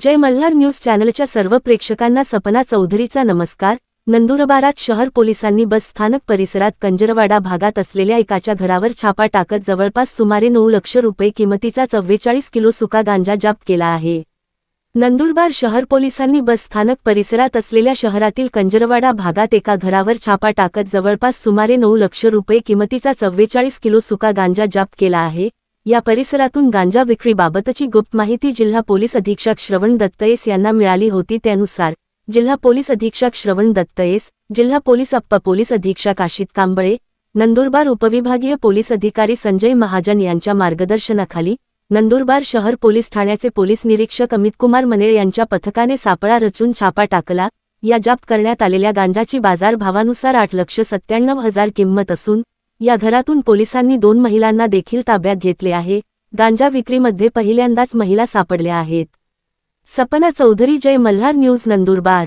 जय Malhar news चॅनलच्या सर्व प्रेक्षकांना सपना चौधरीचा नमस्कार. नंदुरबारात शहर पोलिसांनी बस स्थानक परिसरात कंजरवाडा भागात असलेल्या एकाच्या घरावर छापा टाकत जवळपास सुमारे नऊ लक्ष रुपये किमतीचा चव्वेचाळीस किलो सुका गांजा जप्त केला आहे. नंदुरबार शहर पोलिसांनी बस स्थानक परिसरात असलेल्या शहरातील कंजरवाडा भागात एका घरावर छापा टाकत जवळपास सुमारे नऊ लक्ष रुपये किमतीचा चव्वेचाळीस किलो सुका गांजा जप्त केला आहे. या परिसरातून गांजा विक्रीबाबतची गुप्त माहिती जिल्हा पोलीस अधीक्षक श्रवण दत्तयेस यांना मिळाली होती. त्यानुसार जिल्हा पोलीस अधीक्षक श्रवण दत्तयेस जिल्हा पोलीस अप्पा पोलीस अधीक्षक आशित कांबळे नंदुरबार उपविभागीय पोलीस अधिकारी संजय महाजन यांच्या मार्गदर्शनाखाली नंदुरबार शहर पोलीस ठाण्याचे पोलीस निरीक्षक अमितकुमार मनेर यांच्या पथकाने सापळा रचून छापा टाकला. या जप्त करण्यात आलेल्या गांजाची बाजारभावानुसार आठ लक्ष सत्त्याण्णव हजार किंमत असून या घरातून पोलिसांनी दोन महिलांना देखील ताब्यात घेतले आहे. गांजा विक्रीमध्ये पहिल्यांदाच महिला सापडल्या आहेत. सपना चौधरी जय मल्हार न्यूज नंदुरबार.